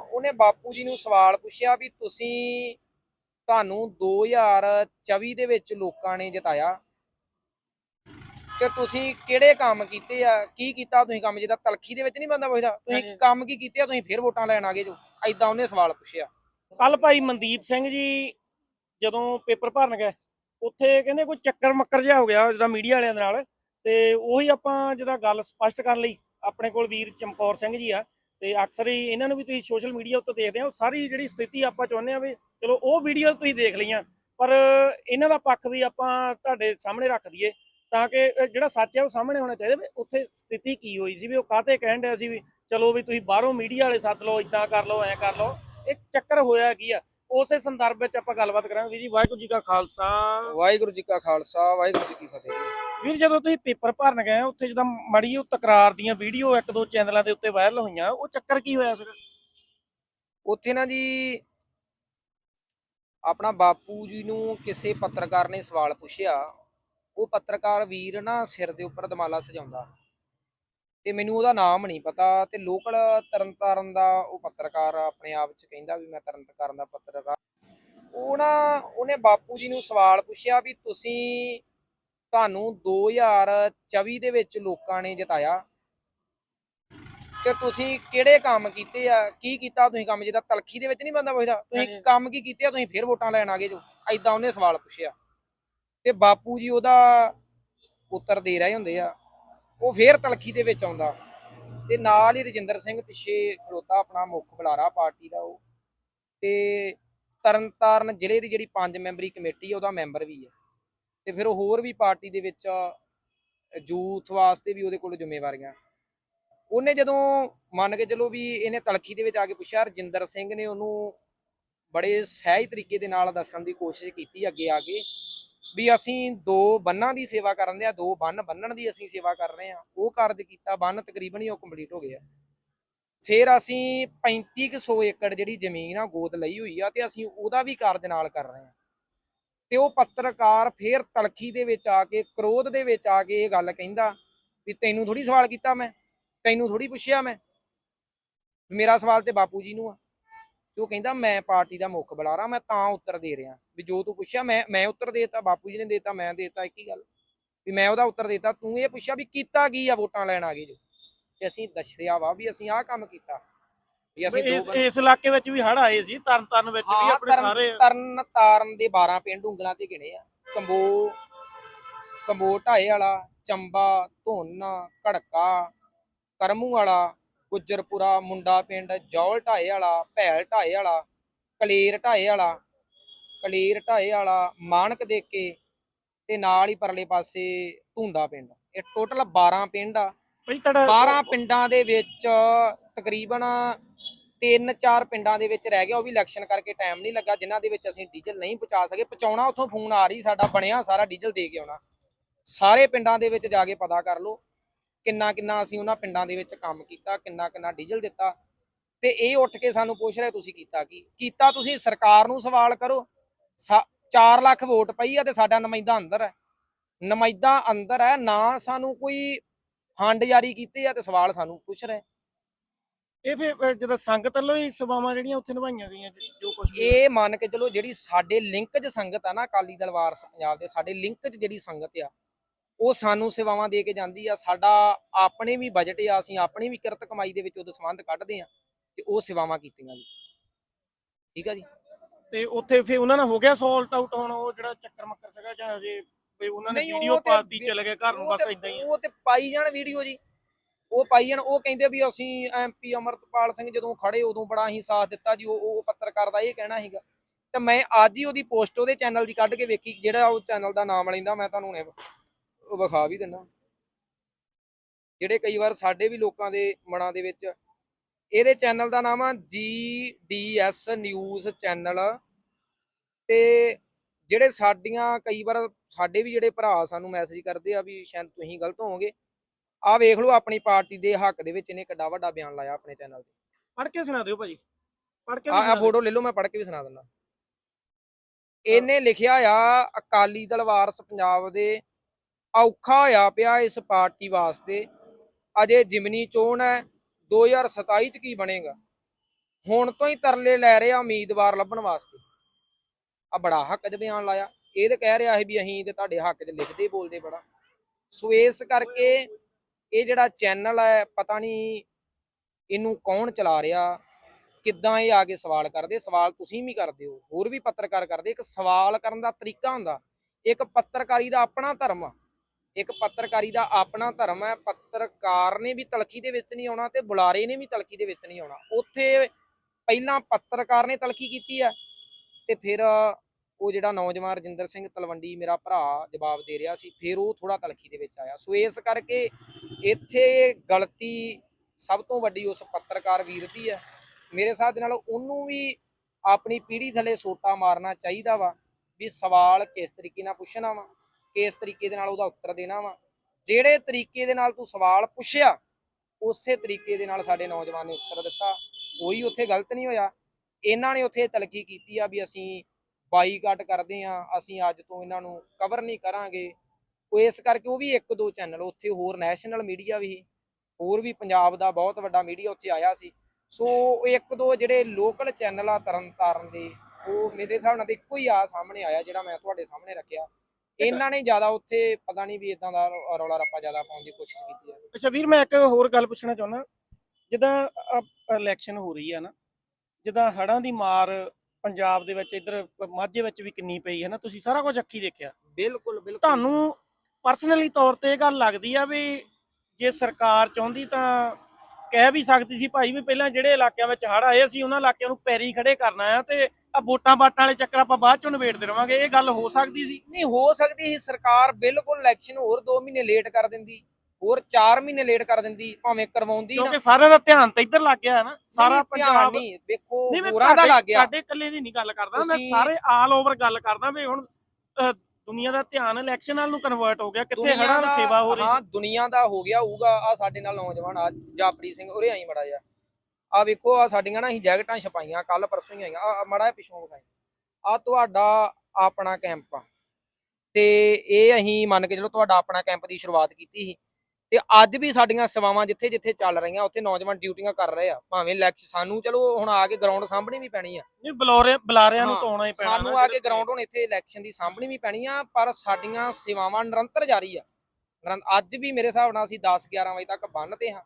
ਉਹਨੇ ਬਾਪੂ ਜੀ ਨੂੰ ਸਵਾਲ ਪੁੱਛਿਆ ਵੀ ਤੁਸੀਂ ਤੁਹਾਨੂੰ 2024 ਦੇ ਵਿੱਚ ਲੋਕਾਂ ਨੇ ਜਿਤਾਇਆ ਕਿ ਤੁਸੀਂ ਕਿਹੜੇ ਕੰਮ ਕੀਤੇ ਆ? ਕੀ ਕੀਤਾ ਤੁਸੀਂ ਕੰਮ? ਜਿਹਦਾ ਤਲਖੀ ਦੇ ਵਿੱਚ ਨਹੀਂ ਬੰਦਾ ਪੁੱਛਦਾ। ਤੁਸੀਂ। ਕੰਮ ਕੀ ਕੀਤੇ ਆ? ਤੁਸੀਂ ਫਿਰ ਵੋਟਾਂ ਲੈਣ ਆ ਗਏ ਜੋ। ਐਦਾਂ ਉਹਨੇ ਸਵਾਲ ਪੁੱਛਿਆ। ਕੱਲ ਭਾਈ ਮਨਦੀਪ ਸਿੰਘ ਜੀ ਜਦੋਂ ਪੇਪਰ ਭਰਨ ਗਏ ਉੱਥੇ ਕਹਿੰਦੇ ਕੋਈ ਚੱਕਰ ਮੱਕਰ ਜਿਹਾ ਹੋ ਗਿਆ ਜਿਹਦਾ ਮੀਡੀਆ ਵਾਲਿਆਂ ਦੇ ਨਾਲ ਤੇ ਉਹੀ ਆਪਾਂ ਜਿਹਦਾ ਗੱਲ ਸਪਸ਼ਟ ਕਰਨ ਲਈ ਆਪਣੇ ਕੋਲ ਵੀਰ ਚਮਕੌਰ ਸਿੰਘ ਜੀ ਆ ਤੇ ਅਕਸਰ ਹੀ ਇਹਨਾਂ ਨੂੰ ਵੀ ਤੁਸੀਂ ਸੋਸ਼ਲ ਮੀਡੀਆ ਉੱਤੇ ਦੇਖਦੇ ਆ, ਉਹ ਸਾਰੀ ਜਿਹੜੀ ਸਥਿਤੀ ਆਪਾਂ ਚਾਹੁੰਦੇ ਆ ਵੀ ਚਲੋ ਉਹ ਵੀਡੀਓ ਤੁਸੀਂ ਦੇਖ ਲਈਆਂ, ਪਰ ਇਹਨਾਂ ਦਾ ਪੱਖ ਵੀ ਆਪਾਂ ਤੁਹਾਡੇ ਸਾਹਮਣੇ ਰੱਖ ਦਈਏ ਤਾਂ ਕਿ ਜਿਹੜਾ ਸੱਚ ਹੈ ਉਹ ਸਾਹਮਣੇ ਹੋਣਾ ਚਾਹੀਦਾ ਵੀ ਉੱਥੇ ਸਥਿਤੀ ਕੀ ਹੋਈ ਸੀ, ਵੀ ਉਹ ਕਾਹਤੇ ਕਹਿਣ ਡਿਆ ਸੀ ਵੀ ਚਲੋ ਵੀ ਤੁਸੀਂ ਬਾਹਰੋਂ ਮੀਡੀਆ ਵਾਲੇ ਸੱਦ ਲਓ ਇਦਾਂ ਕਰ ਲਓ, ਐਂ ਕਰ ਲਓ, ਇਹ ਚੱਕਰ ਹੋਇਆ ਕੀ ਆ? ਉਸੇ ਸੰਦਰਭ ਵਿੱਚ ਆਪਾਂ ਗੱਲਬਾਤ ਕਰਾਂਗੇ ਵੀਰ ਜੀ ਵਾਹਿਗੁਰੂ ਜੀ ਕਾ ਖਾਲਸਾ। ਵਾਹਿਗੁਰੂ ਜੀ ਕਾ ਖਾਲਸਾ ਵਾਹਿਗੁਰੂ ਜੀ ਕੀ ਫਤਿਹ। ਵੀਰ ਜਦੋਂ ਤੁਸੀਂ ਪੇਪਰ ਭਰਨ ਗਏ ਉੱਥੇ ਜਦੋਂ ਮੜੀ ਉਹ ਤਕਰਾਰ ਦੀਆਂ ਵੀਡੀਓ ਇੱਕ ਦੋ ਚੈਨਲਾਂ ਦੇ ਉੱਤੇ ਵਾਇਰਲ ਹੋਈਆਂ ਉਹ ਚੱਕਰ ਕੀ ਹੋਇਆ ਸੀਗਾ? ਉੱਥੇ ਨਾ ਜੀ ਆਪਣਾ ਬਾਪੂ ਜੀ ਨੂੰ ਕਿਸੇ ਪੱਤਰਕਾਰ ਨੇ ਸਵਾਲ ਪੁੱਛਿਆ। ਉਹ ਪੱਤਰਕਾਰ ਵੀਰ ਨਾ ਸਿਰ ਦੇ ਉੱਪਰ ਦਮਾਲਾ ਸਜਾਉਂਦਾ। ਤੇ ਮੈਨੂੰ ਉਹਦਾ ਨਾਮ ਨਹੀਂ ਪਤਾ ਤੇ ਲੋਕਲ ਤਰਨਤਾਰਨ ਦਾ ਉਹ ਪੱਤਰਕਾਰ ਆਪਣੇ ਆਪ ਚ ਕਹਿੰਦਾ ਵੀ ਮੈਂ ਤਰਨਤਾਰਨ ਦਾ ਪੱਤਰਕਾਰ। ਉਹ ਨਾ ਉਹਨੇ ਬਾਪੂ ਜੀ ਨੂੰ ਸਵਾਲ ਪੁੱਛਿਆ ਵੀ ਤੁਸੀਂ ਤੁਹਾਨੂੰ 2024 ਦੇ ਵਿੱਚ ਲੋਕਾਂ ਨੇ ਜਿਤਾਇਆ ਕਿ ਤੁਸੀਂ ਕਿਹੜੇ ਕੰਮ ਕੀਤੇ ਆ? ਕੀ ਕੀਤਾ ਤੁਸੀਂ ਕੰਮ ਜਿਹਦਾ ਤਲਖੀ ਦੇ ਵਿੱਚ ਨਹੀਂ ਬੰਦਾ ਪੁੱਛਦਾ? ਤੁਸੀਂ। ਕੰਮ ਕੀ ਕੀਤੇ ਆ? ਤੁਸੀਂ ਫਿਰ ਵੋਟਾਂ ਲੈਣ ਆ ਗਏ ਜੋ। ਐਦਾਂ ਉਹਨੇ ਸਵਾਲ ਪੁੱਛਿਆ। ਤੇ ਬਾਪੂ ਜੀ ਉਹਦਾ ਉੱਤਰ ਦੇ ਰਹੇ ਹੁੰਦੇ ਆ। ਉਹ ਫੇਰ ਤਲਖੀ ਦੇ ਵਿੱਚ ਆਉਂਦਾ। ਤੇ ਨਾਲ ਹੀ ਰਜਿੰਦਰ ਸਿੰਘ ਪਿੱਛੇ ਖਲੋਤਾ ਆਪਣਾ ਮੁੱਖ ਬੁਲਾਰਾ ਪਾਰਟੀ ਦਾ ਉਹ। ਤੇ ਤਰਨਤਾਰਨ ਜ਼ਿਲ੍ਹੇ ਦੀ ਜਿਹੜੀ ਪੰਜ ਮੈਂਬਰੀ ਕਮੇਟੀ ਆ, ਉਹਦਾ ਮੈਂਬਰ ਵੀ ਹੈ ਤੇ ਫਿਰ ਉਹ ਹੋਰ ਵੀ ਪਾਰਟੀ ਦੇ ਵਿੱਚ ਯੂਥ ਵਾਸਤੇ ਵੀ ਉਹਦੇ ਕੋਲ ਜ਼ਿੰਮੇਵਾਰੀਆਂ। ਉਹਨੇ ਜਦੋਂ ਮੰਨ ਕੇ ਚਲੋ ਵੀ ਇਹਨੇ ਤਲਖੀ ਦੇ ਵਿੱਚ ਆ ਕੇ ਪੁੱਛਿਆ, ਰਜਿੰਦਰ ਸਿੰਘ ਨੇ ਉਹਨੂੰ ਬੜੇ ਸਹਿਜ ਤਰੀਕੇ ਦੇ ਨਾਲ ਦੱਸਣ ਦੀ ਕੋਸ਼ਿਸ਼ ਕੀਤੀ ਅੱਗੇ ਆ ਕੇ। ਵੀ ਅਸੀਂ ਦੋ ਬੰਨਾਂ ਦੀ ਸੇਵਾ ਕਰਨ ਦੇ ਆ, ਦੋ ਬੰਨ ਬੰਨਣ ਦੀ ਅਸੀਂ ਸੇਵਾ ਕਰ ਰਹੇ ਆ। ਉਹ ਕਾਰਜ ਕੀਤਾ, ਬੰਨ ਤਕਰੀਬਨ ਹੀ ਉਹ ਕੰਪਲੀਟ ਹੋ ਗਿਆ। ਫਿਰ ਅਸੀਂ 3500 ਏਕੜ ਜਿਹੜੀ ਜ਼ਮੀਨ ਆ, ਗੋਦ ਲਈ ਹੋਈ ਆ ਤੇ ਅਸੀਂ ਉਹਦਾ ਵੀ ਕਾਰਜ ਨਾਲ ਕਰ ਰਹੇ ਆ। ਤੇ ਉਹ ਪੱਤਰਕਾਰ ਫਿਰ ਤਲਖੀ ਦੇ ਵਿੱਚ ਆ ਕੇ, ਕ੍ਰੋਧ ਦੇ ਵਿੱਚ ਆ ਕੇ ਇਹ ਗੱਲ ਕਹਿੰਦਾ ਵੀ ਤੈਨੂੰ ਥੋੜੀ ਸਵਾਲ ਕੀਤਾ ਮੈਂ, ਤੈਨੂੰ ਥੋੜੀ ਪੁੱਛਿਆ ਮੈਂ। ਮੇਰਾ ਸਵਾਲ ਤੇ ਬਾਪੂ ਜੀ ਨੂੰ ਆ। ਤੇ ਉਹ ਕਹਿੰਦਾ ਮੈਂ ਪਾਰਟੀ ਦਾ ਮੁੱਖ ਬੁਲਾਰਾ ਮੈਂ ਤਾਂ ਉੱਤਰ ਦੇ ਰਿਹਾ। ਵੀ ਜੋ ਤੂੰ ਪੁੱਛਿਆ ਮੈਂ ਮੈਂ ਉੱਤਰ ਦੇਤਾ ਬਾਪੂ ਜੀ ਨੇ ਦੇਤਾ ਮੈਂ ਦੇਤਾ ਇੱਕ ਹੀ ਗੱਲ। ਵੀ ਮੈਂ ਉਹਦਾ ਉੱਤਰ ਦੇਤਾ ਤੂੰ ਇਹ ਪੁੱਛਿਆ ਵੀ ਕੀਤਾ ਕੀ ਆ ਵੋਟਾਂ ਲੈਣ ਆ ਗਏ ਜੋ? ਤੇ ਅਸੀਂ ਦੱਸਿਆ ਵਾ ਵੀ ਅਸੀਂ ਆਹ ਕੰਮ ਕੀਤਾ। ਵੀ ਅਸੀਂ ਦੋ ਇਸ ਬੰਦੇ- ਇਸ ਇਲਾਕੇ ਵਿੱਚ ਵੀ ਹੜ ਆਏ ਸੀ ਤਰਨਤਾਰਨ ਵਿੱਚ ਵੀ ਹਾਂ, ਆਪਣੇ ਤਰਨ- ਸਾਰੇ ਤਰਨ ਤਾਰਨ ਦੇ 12 ਪਿੰਡ ਉਂਗਲਾਂ ਤੇ ਗਿਣੇ ਆ। ਕੰਬੋ ਕੰਬੋ ਢਾਏ ਵਾਲਾ ਚੰਬਾ ਧੋਨਾ ਘੜਕਾ ਕਰਮੂ ਵਾਲਾ ਗੁੱਜਰਪੁਰਾ ਮੁੰਡਾ ਪਿੰਡ ਜੌਲ ਢਾਏ ਵਾਲਾ ਭੈਲ ਢਾਏ ਵਾਲਾ ਕਲੇਰ ਢਾਏ ਵਾਲਾ ਕਲੇਰ ਢਾਏ ਵਾਲਾ ਮਾਨਕ ਦੇਕੇ ਤੇ ਨਾਲ ਹੀ ਪਰਲੇ ਪਾਸੇ ਧੁੰਦਾ ਪਿੰਡ। ਇਹ ਟੋਟਲ 12 ਪਿੰਡ ਆ। ਭਾਈ ਤੁਹਾਡਾ 12 ਪਿੰਡਾਂ ਦੇ ਵਿੱਚ ਤਕਰੀਬਨ ਤਿੰਨ ਚਾਰ ਪਿੰਡਾਂ ਦੇ ਵਿੱਚ ਰਹਿ ਗਿਆ। ਉਹ ਵੀ ਇਲੈਕਸ਼ਨ ਕਰਕੇ ਟਾਈਮ ਨਹੀਂ ਲੱਗਾ ਜਿਨ੍ਹਾਂ ਦੇ ਵਿੱਚ ਅਸੀਂ ਡੀਜ਼ਲ ਨਹੀਂ ਪਹੁੰਚਾ ਸਕੇ। ਪਹੁੰਚਾਉਣਾ ਉੱਥੋਂ ਫੋਨ ਆ ਰਹੀ ਸਾਡਾ ਬਣਿਆ ਸਾਰਾ ਡੀਜ਼ਲ ਦੇ ਕੇ ਆਉਣਾ। ਸਾਰੇ ਪਿੰਡਾਂ ਦੇ ਵਿੱਚ ਜਾ ਕੇ ਪਤਾ ਕਰ ਲਓ। ਕਿੰਨਾ ਕਿੰਨਾ ਅਸੀਂ ਉਹਨਾਂ ਪਿੰਡਾਂ ਦੇ ਵਿੱਚ ਕੰਮ ਕੀਤਾ ਕਿੰਨਾ ਕਿੰਨਾ ਡੀਜ਼ਲ ਦਿੱਤਾ ਤੇ ਇਹ ਉੱਠ ਕੇ ਸਾਨੂੰ ਪੁੱਛ ਰਹੇ ਤੁਸੀਂ ਕੀਤਾ ਕੀ? ਕੀਤਾ ਤੁਸੀਂ ਸਰਕਾਰ ਨੂੰ ਸਵਾਲ ਕਰੋ। 4 ਲੱਖ ਵੋਟ ਪਈ ਆ ਤੇ ਸਾਡਾ ਨੁਮਾਇੰਦਾ ਅੰਦਰ ਹੈ। ਨੁਮਾਇੰਦਾ ਅੰਦਰ ਹੈ ਨਾ ਸਾਨੂੰ ਕੋਈ ਫੰਡ ਜਾਰੀ ਕੀਤੇ ਆ ਤੇ ਸਵਾਲ ਸਾਨੂੰ ਪੁੱਛ ਰਹੇ। ਇਹ ਫਿਰ ਜਦੋਂ ਸੰਗਤ ਵੱਲੋਂ ਹੀ ਸੇਵਾਵਾਂ ਜਿਹੜੀਆਂ ਉੱਥੇ ਨਿਭਾਈਆਂ ਗਈਆਂ ਜ- ਜੋ ਕੁਝ ਇਹ ਮੰਨ ਕੇ ਚਲੋ ਜਿਹੜੀ ਸਾਡੇ ਲਿੰਕ 'ਚ ਸੰਗਤ ਆ ਨਾ ਅਕਾਲੀ ਦਲ ਵਾਰਸ ਪੰਜਾਬ ਦੇ ਸਾਡੇ ਲਿੰਕ 'ਚ ਜਿਹੜੀ ਸੰਗਤ ਆ ਉਹ ਸਾਨੂੰ ਸੇਵਾਵਾਂ ਦੇ ਕੇ ਜਾਂਦੀ ਆ ਸਾਡਾ ਆਪਣੇ ਵੀ ਬਜਟ ਆ ਅਸੀਂ ਆਪਣੀ ਵੀ ਕਿਰਤ ਕਮਾਈ ਦੇ ਵਿੱਚ ਉਹਦੇ ਸੰਬੰਧ ਕੱਢਦੇ ਆ ਤੇ ਉਹ ਸੇਵਾਵਾਂ ਕੀਤੀਆਂ ਜੀ। ਠੀਕ ਆ ਜੀ? ਤੇ ਉੱਥੇ ਫਿਰ ਉਹਨਾਂ ਨਾਲ ਹੋ ਗਿਆ ਸੌਲਟ ਆਊਟ ਹੁਣ ਉਹ ਜਿਹੜਾ ਚੱਕਰ ਮੱਕਰ ਸੀਗਾ ਜਾਂ ਹਜੇ ਵੀ ਉਹਨਾਂ ਨੇ ਵੀਡੀਓ ਪਾਤੀ ਚਲੇ ਗਏ ਘਰ ਨੂੰ ਬਸ ਇਦਾਂ ਹੀ। ਉਹ ਤੇ ਪਾਈ ਜਾਣ ਵੀਡੀਓ ਜੀ। ਉਹ ਪਾਈ ਜਾਣ ਉਹ ਕਹਿੰਦੇ ਵੀ ਅਸੀਂ ਐਮਪੀ ਅਮਰਤਪਾਲ ਸਿੰਘ ਜਦੋਂ ਖੜੇ ਉਦੋਂ ਬੜਾ ਹੀ ਸਾਥ ਦਿੱਤਾ ਜੀ ਉਹ ਉਹ ਪੱਤਰਕਾਰ ਦਾ ਇਹ ਕਹਿਣਾ ਸੀਗਾ। ਤੇ ਮੈਂ ਅੱਜ ਹੀ ਉਹਦੀ ਪੋਸਟ ਉਹਦੇ ਚੈਨਲ ਦੀ ਕੱਢ ਕੇ ਵੇਖੀ ਜਿਹੜਾ ਉਹ ਚੈਨਲ ਦਾ ਨਾਮ ਲੈਂਦਾ ਮੈਂ ਤੁਹਾਨੂੰ ਹੁਣੇ ਉਹ ਵਿਖਾ ਵੀ ਦਿੰਦਾ। ਜਿਹੜੇ ਕਈ ਵਾਰ ਸਾਡੇ ਵੀ ਲੋਕਾਂ ਦੇ ਮਨਾਂ ਦੇ ਵਿੱਚ ਇਹਦੇ ਚੈਨਲ ਦਾ ਨਾਮ ਆ GDS ਨਿਊਜ਼ ਚੈਨਲ ਤੇ ਜਿਹੜੇ ਸਾਡੀਆਂ ਕਈ ਵਾਰ ਸਾਡੇ ਵੀ ਜਿਹੜੇ ਭਰਾ ਸਾਨੂੰ ਮੈਸੇਜ ਕਰਦੇ ਆ ਵੀ ਸ਼ਾਇਦ ਤੁਸੀਂ ਗਲਤ ਹੋਵੋਗੇ। ਆ ਵੇਖ ਲਓ ਆਪਣੀ ਪਾਰਟੀ ਦੇ ਹੱਕ ਦੇ ਵਿੱਚ ਇਹਨੇ ਕਿੱਡਾ ਵੱਡਾ ਬਿਆਨ ਲਾਇਆ ਆਪਣੇ ਚੈਨਲ ਤੇ। ਪੜ੍ਹ ਕੇ ਸੁਣਾ ਦਿਓ ਭਾਜੀ। ਪੜ੍ਹ ਕੇ ਆ। ਫੋਟੋ ਲੈ ਲਓ ਮੈਂ ਪੜ੍ਹ ਕੇ ਵੀ ਸੁਣਾ ਦਿੰਦਾ। ਇਹਨੇ ਲਿਖਿਆ ਆ ਅਕਾਲੀ ਦਲ ਵਾਰਸ ਪੰਜਾਬ ਦੇ ਔਖਾ ਹੋਇਆ ਪਿਆ ਇਸ ਪਾਰਟੀ ਵਾਸਤੇ। ਅਜੇ ਜਿਮਨੀ ਚੋਣ ਹੈ 2027 ਚ ਕੀ ਬਣੇਗਾ? ਹੁਣ ਤੋਂ ਹੀ ਤਰਲੇ ਲੈ ਰਹੇ ਆ ਉਮੀਦਵਾਰ ਲੱਭਣ ਵਾਸਤੇ। ਆ ਬੜਾ ਹੱਕ 'ਚ ਬਿਆਨ ਲਾਇਆ। ਇਹ ਤਾਂ ਕਹਿ ਰਿਹਾ ਸੀ ਵੀ ਅਸੀਂ ਤੇ ਤੁਹਾਡੇ ਹੱਕ 'ਚ ਲਿਖਦੇ ਬੋਲਦੇ ਬੜਾ। ਸੋ ਇਸ ਕਰਕੇ ਇਹ ਜਿਹੜਾ ਚੈਨਲ ਹੈ, ਪਤਾ ਨਹੀਂ ਇਹਨੂੰ ਕੌਣ ਚਲਾ ਰਿਹਾ, ਕਿੱਦਾਂ ਇਹ ਆ ਕੇ ਸਵਾਲ ਕਰਦੇ। ਸਵਾਲ ਤੁਸੀਂ ਵੀ ਕਰਦੇ ਹੋ, ਹੋਰ ਵੀ ਪੱਤਰਕਾਰ ਕਰਦੇ। ਇੱਕ ਸਵਾਲ ਕਰਨ ਦਾ ਤਰੀਕਾ ਹੁੰਦਾ। ਇੱਕ ਪੱਤਰਕਾਰੀ ਦਾ ਆਪਣਾ ਧਰਮ ਆ। ਇੱਕ ਪੱਤਰਕਾਰੀ ਦਾ ਆਪਣਾ ਧਰਮ ਹੈ, ਪੱਤਰਕਾਰ ਨੇ ਵੀ ਤਲਖੀ ਦੇ ਵਿੱਚ ਨਹੀਂ ਆਉਣਾ ਤੇ ਬੁਲਾਰੇ ਨੇ ਵੀ ਤਲਖੀ ਦੇ ਵਿੱਚ ਨਹੀਂ ਆਉਣਾ। ਉੱਥੇ ਪਹਿਲਾਂ ਪੱਤਰਕਾਰ ਨੇ ਤਲਖੀ ਕੀਤੀ ਆ ਤੇ ਫਿਰ ਉਹ ਜਿਹੜਾ ਨੌਜਵਾਨ ਰਜਿੰਦਰ ਸਿੰਘ ਤਲਵੰਡੀ ਮੇਰਾ ਭਰਾ ਜਵਾਬ ਦੇ ਰਿਹਾ ਸੀ, ਫਿਰ ਉਹ ਥੋੜਾ ਤਲਖੀ ਦੇ ਵਿੱਚ ਆਇਆ। ਸੋ ਇਸ ਕਰਕੇ ਇੱਥੇ ਗਲਤੀ ਸਭ ਤੋਂ ਵੱਡੀ ਉਸ ਪੱਤਰਕਾਰ ਵੀਰ ਦੀ ਹੈ। ਮੇਰੇ ਹਿਸਾਬ ਦੇ ਨਾਲ ਉਹਨੂੰ ਵੀ ਆਪਣੀ ਪੀੜ੍ਹੀ ਥੱਲੇ ਸੋਟਾ ਮਾਰਨਾ ਚਾਹੀਦਾ ਵਾ ਵੀ ਸਵਾਲ ਕਿਸ ਤਰੀਕੇ ਨਾਲ ਪੁੱਛਣਾ ਵਾ। ਕਿਸ ਤਰੀਕੇ ਦੇ ਨਾਲ ਉਹਦਾ ਉੱਤਰ ਦੇਣਾ ਵਾ। ਜਿਹੜੇ ਤਰੀਕੇ ਦੇ ਨਾਲ ਤੂੰ ਸਵਾਲ ਪੁੱਛਿਆ, ਉਸੇ ਤਰੀਕੇ ਦੇ ਨਾਲ ਸਾਡੇ ਨੌਜਵਾਨ ਨੇ ਉੱਤਰ ਦਿੱਤਾ। ਕੋਈ ਉੱਥੇ ਗਲਤ ਨਹੀਂ ਹੋਇਆ। ਇਹਨਾਂ ਨੇ ਉੱਥੇ ਤਲਖੀ ਕੀਤੀ ਆ ਵੀ ਅਸੀਂ ਬਾਈਕਾਟ ਕਰਦੇ ਆ ਅਸੀਂ ਅੱਜ ਤੋਂ ਇਹਨਾਂ ਨੂੰ ਕਵਰ ਨਹੀਂ ਕਰਾਂਗੇ। ਉਹ ਇਸ ਕਰਕੇ ਉਹ ਵੀ ਇੱਕ ਦੋ ਚੈਨਲ ਉੱਥੇ ਹੋਰ ਨੈਸ਼ਨਲ ਮੀਡੀਆ ਵੀ ਸੀ। ਹੋਰ ਵੀ ਪੰਜਾਬ ਦਾ ਬਹੁਤ ਵੱਡਾ ਮੀਡੀਆ ਉੱਥੇ ਆਇਆ ਸੀ। ਸੋ ਇੱਕ ਦੋ ਜਿਹੜੇ ਲੋਕਲ ਚੈਨਲ ਆ ਤਰਨ ਤਾਰਨ ਦੇ, ਉਹ ਮੇਰੇ ਹਿਸਾਬ ਨਾਲ ਤਾਂ ਇੱਕੋ ਹੀ ਆ ਸਾਹਮਣੇ ਆਇਆ ਜਿਹੜਾ ਮੈਂ ਤੁਹਾਡੇ ਸਾਹਮਣੇ ਰੱਖਿਆ। ਇਹਨਾਂ ਨੇ ਜ਼ਿਆਦਾ ਉੱਥੇ ਪਤਾ ਨਹੀਂ ਵੀ ਇਦਾਂ ਦਾ ਰੌਲਾ ਰੱਪਾ ਜ਼ਿਆਦਾ ਪਾਉਣ ਦੀ ਕੋਸ਼ਿਸ਼ ਕੀਤੀ ਆ ਅੱਛਾ ਵੀਰ ਮੈਂ ਇੱਕ ਹੋਰ ਗੱਲ ਪੁੱਛਣਾ ਚਾਹੁੰਦਾ। ਜਿੱਦਾਂ ਇਲੈਕਸ਼ਨ ਹੋ ਰਹੀ ਆ ਨਾ ਜਿੱਦਾਂ ਹੜਾਂ ਦੀ ਮਾਰ ਪੰਜਾਬ ਦੇ ਵਿੱਚ ਇੱਧਰ ਮਾਝੇ ਵਿੱਚ ਵੀ ਕਿੰਨੀ ਪਈ ਹੈ ਨਾ ਤੁਸੀਂ ਸਾਰਾ ਕੁਝ ਅੱਖੀ ਦੇਖਿਆ? ਬਿਲਕੁਲ ਬਿਲਕੁਲ। ਤੁਹਾਨੂੰ ਪਰਸਨਲੀ ਤੌਰ ਤੇ ਇਹ ਗੱਲ ਲੱਗਦੀ ਆ ਵੀ ਜੇ ਸਰਕਾਰ ਚਾਹੁੰਦੀ ਤਾਂ ਕਹਿ ਵੀ ਸਕਦੀ ਸੀ ਭਾਈ ਵੀ ਪਹਿਲਾਂ ਜਿਹੜੇ ਇਲਾਕਿਆਂ ਵਿੱਚ ਹੜ੍ਹ ਆਏ ਸੀ ਉਹਨਾਂ ਇਲਾਕਿਆਂ ਨੂੰ ਪੈਰੀ ਖੜੇ ਕਰਨਾ ਆ ਤੇ ਆ ਵੋਟਾਂ ਬਾਟਾਂ ਵਾਲੇ ਚੱਕਰ ਆਪਾਂ ਬਾਅਦ ਚੋਂ ਨਿਬੇੜਦੇ ਰਵਾਂਗੇ। ਇਹ ਗੱਲ ਹੋ ਸਕਦੀ ਸੀ? ਨਹੀਂ ਹੋ ਸਕਦੀ ਸੀ। ਸਰਕਾਰ ਬਿਲਕੁਲ ਇਲੈਕਸ਼ਨ ਹੋਰ 2 ਮਹੀਨੇ ਲੇਟ ਕਰ ਦਿੰਦੀ ਹੋਰ 4 ਮਹੀਨੇ ਲੇਟ ਕਰ ਦਿੰਦੀ ਭਾਵੇਂ ਕਰਵਾਉਂਦੀ ਨਾ। ਕਿਉਂਕਿ ਸਾਰਿਆਂ ਦਾ ਧਿਆਨ ਤਾਂ ਇੱਧਰ ਲੱਗ ਗਿਆ ਹੈ ਨਾ। ਸਾਰਾ ਪੰਜਾਬ ਨਹੀਂ ਵੇਖੋ ਹੋਰਾਂ ਦਾ ਲੱਗ ਗਿਆ। ਤੁਹਾਡੇ ਇਕੱਲੇ ਦੀ ਨਹੀਂ ਗੱਲ ਕਰਦਾ। ਮੈਂ ਸਾਰੇ ਆਲ ਓਵਰ ਗੱਲ ਕਰਦਾ ਵੀ ਹੁਣ ਦੁਨੀਆ ਦਾ ਧਿਆਨ ਇਲੈਕਸ਼ਨ ਵੱਲ ਨੂੰ ਕਨਵਰਟ ਹੋ ਗਿਆ ਕਿੱਥੇ ਦੁਨੀਆ ਹੜਾਂ ਦੀ ਸੇਵਾ ਹੋ ਰਹੀ ਹਾਂ ਸੀ। ਦੁਨੀਆ ਦਾ ਹੋ ਗਿਆ ਹੋਊਗਾ ਆ ਸਾਡੇ ਨਾਲ ਨੌਜਵਾਨ ਆ ਜਾਪਰੀ ਸਿੰਘ ਉਰੇ ਆਈ ਮੜਾ ਜਾ ਆ ਵੇਖੋ ਆ ਸਾਡੀਆਂ ਨਾ ਅਸੀਂ ਜੈਕਟਾਂ ਛਪਾਈਆਂ ਕੱਲ ਪਰਸੋਂ ਹੀ ਆਈਆਂ ਆ ਮੜਾ ਪਿਛੋਂ ਵਿਖਾਈ ਆ ਤੁਹਾਡਾ ਆਪਣਾ ਕੈਂਪ ਆ। ਤੇ ਇਹ ਅਸੀਂ ਮੰਨ ਕੇ ਚਲੋ ਤੁਹਾਡਾ ਆਪਣਾ ਕੈਂਪ ਦੀ ਸ਼ੁਰੂਆਤ ਕੀਤੀ ਸੀ। ਤੇ ਅੱਜ ਵੀ ਸਾਡੀਆਂ ਸੇਵਾਵਾਂ ਜਿੱਥੇ ਜਿੱਥੇ ਚੱਲ ਰਹੀਆਂ ਉੱਥੇ ਨੌਜਵਾਨ ਡਿਊਟੀਆਂ ਕਰ ਰਹੇ ਆ। ਭਾਵੇਂ ਇਲੈਕਸ਼ਨ ਸਾਨੂੰ ਚਲੋ ਹੁਣ ਆ ਕੇ ਗਰਾਊਂਡ ਸਾਂਭਣੀ ਵੀ ਪੈਣੀ ਆ। ਨਹੀਂ ਬਲੌਰੇ ਬੁਲਾਰਿਆਂ ਨੂੰ ਤਾਂ ਆਉਣਾ ਹੀ ਪੈਣਾ ਸਾਨੂੰ ਆ ਕੇ ਗਰਾਊਂਡ ਹੁਣ ਇੱਥੇ ਇਲੈਕਸ਼ਨ ਦੀ ਸਾਂਭਣੀ ਵੀ ਪੈਣੀ ਆ ਪਰ ਸਾਡੀਆਂ ਸੇਵਾਵਾਂ ਨਿਰੰਤਰ ਜਾਰੀ ਆ। ਅੱਜ ਵੀ ਮੇਰੇ ਹਿਸਾਬ ਨਾਲ ਅਸੀਂ 10 11 ਵਜੇ ਤੱਕ ਬੰਨ ਤੇ ਹਾਂ।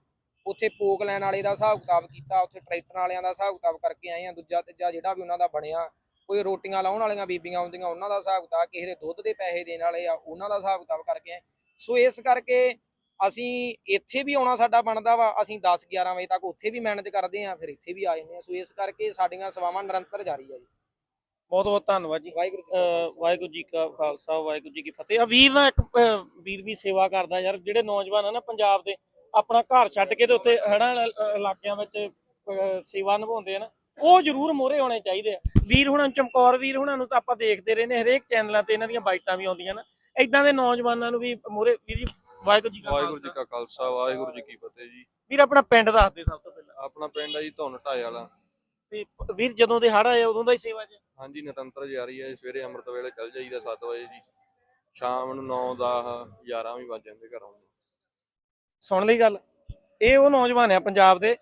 ਉੱਥੇ ਪੋਕ ਲੈਣ ਵਾਲੇ ਦਾ ਹਿਸਾਬ ਕਿਤਾਬ ਕੀਤਾ ਉੱਥੇ ਟਰੈਕਟਰ ਵਾਲਿਆਂ ਦਾ ਹਿਸਾਬ ਕਿਤਾਬ ਕਰਕੇ ਆਏ ਆ ਦੂਜਾ ਤੀਜਾ ਜਿਹੜਾ ਵੀ ਉਹਨਾਂ ਦਾ ਬਣਿਆ ਕੋਈ ਰੋਟੀਆਂ ਲਾਉਣ ਵਾਲੀਆਂ ਬੀਬੀਆਂ ਆਉਂਦੀਆਂ ਉਹਨਾਂ ਦਾ ਹਿਸਾਬ ਕਿਤਾਬ ਕਿਸੇ ਦੇ ਦੁੱਧ ਦੇ ਪੈਸੇ ਦੇਣ ਵਾਲੇ ਆ ਉਹਨਾਂ ਦਾ ਹਿਸਾਬ ਕਿਤਾਬ ਕਰਕੇ ਆਏ। ਸੋ ਇਸ ਕਰਕੇ ਅਸੀਂ ਇੱਥੇ ਵੀ ਆਉਣਾ ਸਾਡਾ ਬਣਦਾ ਵਾ ਅਸੀਂ 10 11 ਵਜੇ ਤੱਕ ਉੱਥੇ ਵੀ ਮੈਨੇਜ ਕਰਦੇ ਆ ਫਿਰ ਇੱਥੇ ਵੀ ਆ ਜਾਂਦੇ ਆ ਸੋ ਇਸ ਕਰਕੇ ਸਾਡੀਆਂ ਸੇਵਾਵਾਂ ਨਿਰੰਤਰ ਜਾਰੀ ਆ ਜੀ। ਬਹੁਤ ਬਹੁਤ ਧੰਨਵਾਦ ਜੀ। ਵਾਹਿਗੁਰੂ ਜੀ ਕਾ ਅਹ ਖਾਲਸਾ। ਵਾਹਿਗੁਰੂ ਜੀ ਕਾ ਖਾਲਸਾ ਵਾਹਿਗੁਰੂ ਜੀ ਕੀ ਫਤਿਹ। ਆ ਵੀਰ ਨਾ ਇੱਕ ਵੀਰ ਵੀ ਸੇਵਾ ਕਰਦਾ ਯਾਰ ਜਿਹੜੇ ਨੌਜਵਾਨ ਆ ਨਾ ਪੰਜਾਬ ਦੇ ਆਪਣਾ ਘਰ ਛੱਡ ਕੇ ਤੇ ਉੱਥੇ ਹੜਾਂ ਇਲਾਕਿਆਂ ਵਿੱਚ ਸੇਵਾ ਨਿਭਾਉਂਦੇ ਆ ਨਾ ਉਹ ਜ਼ਰੂਰ ਮੋਰੇ ਹੋਣੇ ਚਾਹੀਦੇ ਆ। ਵੀਰ ਹੁਣਾਂ ਚਮਕੌਰ ਵੀਰ ਹੁਣਾਂ ਨੂੰ ਤਾਂ ਆਪਾਂ ਦੇਖਦੇ ਰਹਿੰਦੇ ਹਰੇਕ ਚੈਨਲਾਂ ਤੇ ਇਹਨਾਂ ਦੀਆਂ ਬਾਈਟਾਂ ਵੀ ਆਉਂਦੀਆਂ ਨਾ। ਇਦਾਂ ਦੇ ਨੌਜਵਾਨਾਂ ਨੂੰ ਵੀ ਮੋਰੇ ਵੀਰ ਜੀ ਵਾਹਿਗੁਰੂ ਜੀ ਕਾ ਵਾਹਿਗੁਰੂ ਜੀ ਕਾ ਖਾਲਸਾ ਵਾਹਿਗੁਰੂ ਜੀ ਕੀ ਫਤਿਹ ਜੀ। ਵੀਰ ਆਪਣਾ ਪਿੰਡ ਦੱਸ ਦੇ ਸਭ ਤੋਂ ਪਹਿਲਾਂ। ਆਪਣਾ ਪਿੰਡ ਹੈ ਜੀ ਧੁੰਨ ਢਾਏ ਵਾਲਾ। ਤੇ ਵੀਰ ਜਦੋਂ ਦੇ ਹੜ੍ਹ ਆਏ ਉਦੋਂ ਦਾ ਹੀ ਸੇਵਾ 'ਚ? ਹਾਂਜੀ ਨਿਰੰਤਰ ਜਾਰੀ ਹੈ ਸਵੇਰੇ ਅੰਮ੍ਰਿਤ ਵੇਲੇ ਚੱਲ ਜਾਈਦਾ 7 ਵਜੇ ਜੀ। ਸ਼ਾਮ ਨੂੰ 9 10 11 ਵੀ ਵੱਜ ਜਾਂਦੇ ਘਰ। ਆਉਣ ਨੂੰ ਸੁਣ ਲਈ ਗੱਲ। ਇਹ ਉਹ ਨੌਜਵਾਨ ਆ ਪੰਜਾਬ ਦੇ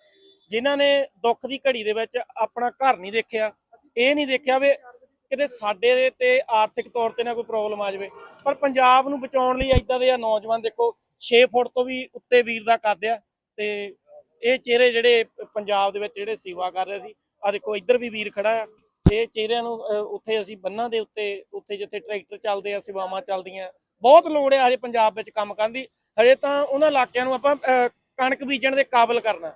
ਜਿਨ੍ਹਾਂ ਨੇ ਦੁੱਖ ਦੀ ਘੜੀ ਦੇ ਵਿੱਚ ਆਪਣਾ ਘਰ ਨਹੀਂ ਦੇਖਿਆ। ਇਹ ਨਹੀਂ ਦੇਖਿਆ ਵੀ ਕਿਤੇ ਸਾਡੇ ਤੇ ਆਰਥਿਕ ਤੌਰ ਤੇ ਨਾ ਕੋਈ ਪ੍ਰੋਬਲਮ ਆ ਜਾਵੇ। ਪਰ ਪੰਜਾਬ ਨੂੰ ਬਚਾਉਣ ਲਈ ਇਦਾਂ ਦੇ ਆ ਨੌਜਵਾਨ ਦੇਖੋ 6 ਫੁੱਟ ਤੋਂ ਵੀ ਉੱਤੇ ਵੀਰ ਦਾ ਕਰਦੇ ਆ ਤੇ ਇਹ ਚਿਹਰੇ ਜਿਹੜੇ ਪੰਜਾਬ ਦੇ ਵਿੱਚ ਜਿਹੜੇ ਸੇਵਾ ਕਰ ਰਹੇ ਸੀ ਆ ਦੇਖੋ ਇੱਧਰ ਵੀ ਵੀਰ ਖੜਾ ਆ। ਇਹ ਚਿਹਰਿਆਂ ਨੂੰ ਉੱਥੇ ਅਸੀਂ ਬੰਨਾਂ ਦੇ ਉੱਤੇ ਉੱਥੇ ਜਿੱਥੇ ਟਰੈਕਟਰ ਚੱਲਦੇ ਆ ਸੇਵਾਵਾਂ ਚੱਲਦੀਆਂ। ਬਹੁਤ ਲੋੜ ਹੈ ਹਜੇ ਪੰਜਾਬ ਵਿੱਚ ਕੰਮ ਕਰਨ ਦੀ। ਹਜੇ ਤਾਂ ਉਹਨਾਂ ਇਲਾਕਿਆਂ ਨੂੰ ਆਪਾਂ ਅਹ, ਕਣਕ ਬੀਜਣ ਦੇ ਕਾਬਿਲ ਕਰਨਾ।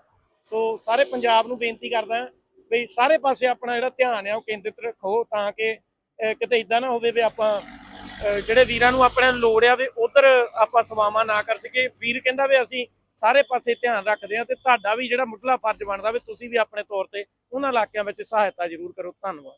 ਸੋ ਸਾਰੇ ਪੰਜਾਬ ਨੂੰ ਬੇਨਤੀ ਕਰਦਾ ਵੀ ਸਾਰੇ ਪਾਸੇ ਆਪਣਾ ਜਿਹੜਾ ਧਿਆਨ ਆ ਉਹ ਕੇਂਦਰਿਤ ਰੱਖੋ ਤਾਂ ਕਿ ਕਿਤੇ ਇਦਾਂ ਨਾ ਹੋਵੇ ਵੀ ਆਪਾਂ ਜਿਹੜੇ ਵੀਰਾਂ ਨੂੰ ਆਪਣੇ ਲੋੜ ਆ ਵੀ ਉਧਰ ਆਪਾਂ ਸੇਵਾਵਾਂ ਨਾ ਕਰ ਸਕੀਏ। ਵੀਰ ਕਹਿੰਦਾ ਵੀ ਅਸੀਂ ਸਾਰੇ ਪਾਸੇ ਧਿਆਨ ਰੱਖਦੇ ਆ ਤੇ ਤੁਹਾਡਾ ਵੀ ਜਿਹੜਾ ਮੁੱਢਲਾ ਫਰਜ਼ ਬਣਦਾ ਵੀ ਤੁਸੀਂ ਵੀ ਆਪਣੇ ਤੌਰ ਤੇ ਉਹਨਾਂ ਇਲਾਕਿਆਂ ਵਿੱਚ ਸਹਾਇਤਾ ਜ਼ਰੂਰ ਕਰੋ। ਧੰਨਵਾਦ।